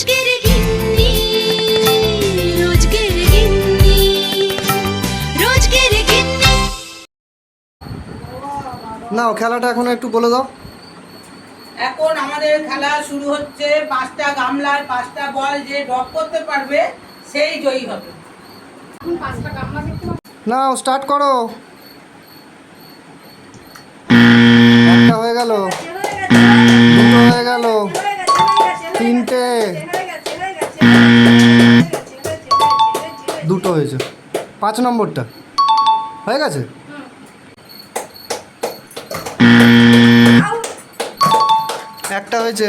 রোজগের গিন্নি রোজগের গিন্নি রোজগের গিন্নি। নাও খেলাটা এখন একটু বলে দাও। এখন আমাদের খেলা শুরু হচ্ছে পাঁচটা গামলার পাঁচটা বল যে ড্রপ করতে পারবে সেই জয়ী হবে। নাও স্টার্ট করো। একটা হয়ে গেল। দুটো হয়ে গেল। তিনটে। দুটো হয়েছে। পাঁচ নম্বরটা। হয়ে গেছে? একটা হয়েছে।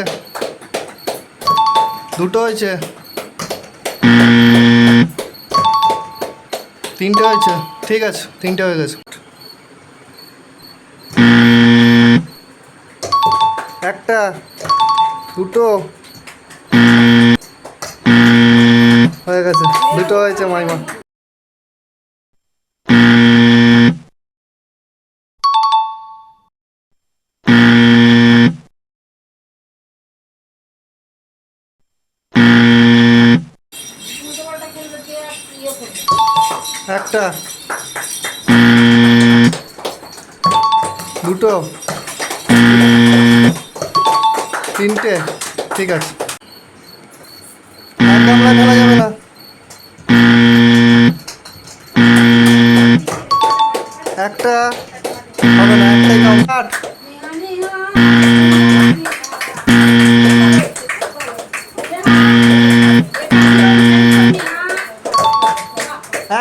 দুটো হয়েছে। তিনটে হয়েছে। ঠিক আছে, তিনটে হয়ে গেছে। একটা, দুটো হয়ে গেছে। দুটো হয়েছে মাইমা। একটা। দুটো। তিনটে। ঠিক আছে।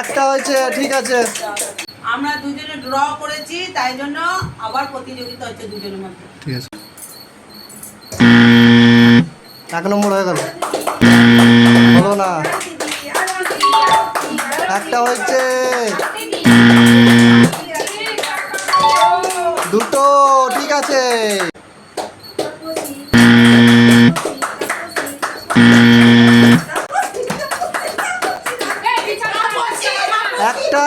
একটা হয়েছে ঠিক আছে। আমরা দুজনে ড্র করেছি তাই জন্য আবার প্রতিযোগিতা হচ্ছে দুজনের মধ্যে। ঠিক আছে। এক নম্বর হয়ে গেল। হলো না। একটা হয়েছে একটা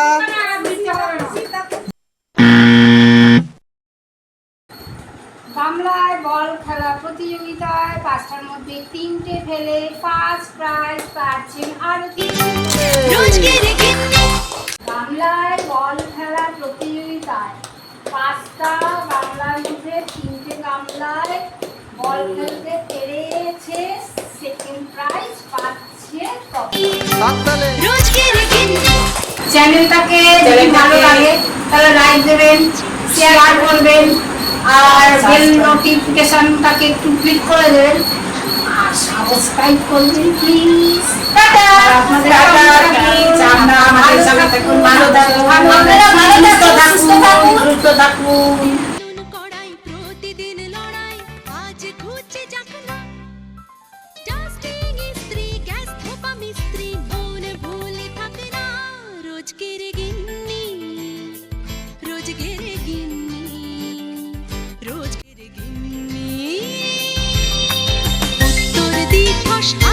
গামলায় বল খেলা প্রতিযোগিতায় পাঁচটার মধ্যে তিনটে ফেলে ফার্স্ট প্রাইজ পাচ্ছেন আরতি। রোজগের গামলায় বল খেলা প্রতিযোগিতায় পাঁচটা গামলার মধ্যে তিনটে গামলায় বল খেলতে পেরেছে সেকেন্ড প্রাইজ পাচ্ছে চ্যানেলটাকে যদি ভালো লাগে তাহলে লাইক দেবেন শেয়ার করবেন আর বেল নোটিফিকেশনটাকে একটু ক্লিক করে দেবেন। আর সাবস্ক্রাইব করবেন প্লিজ টাটা! আপনাদের রোজগের গিন্নি উত্তর দিবস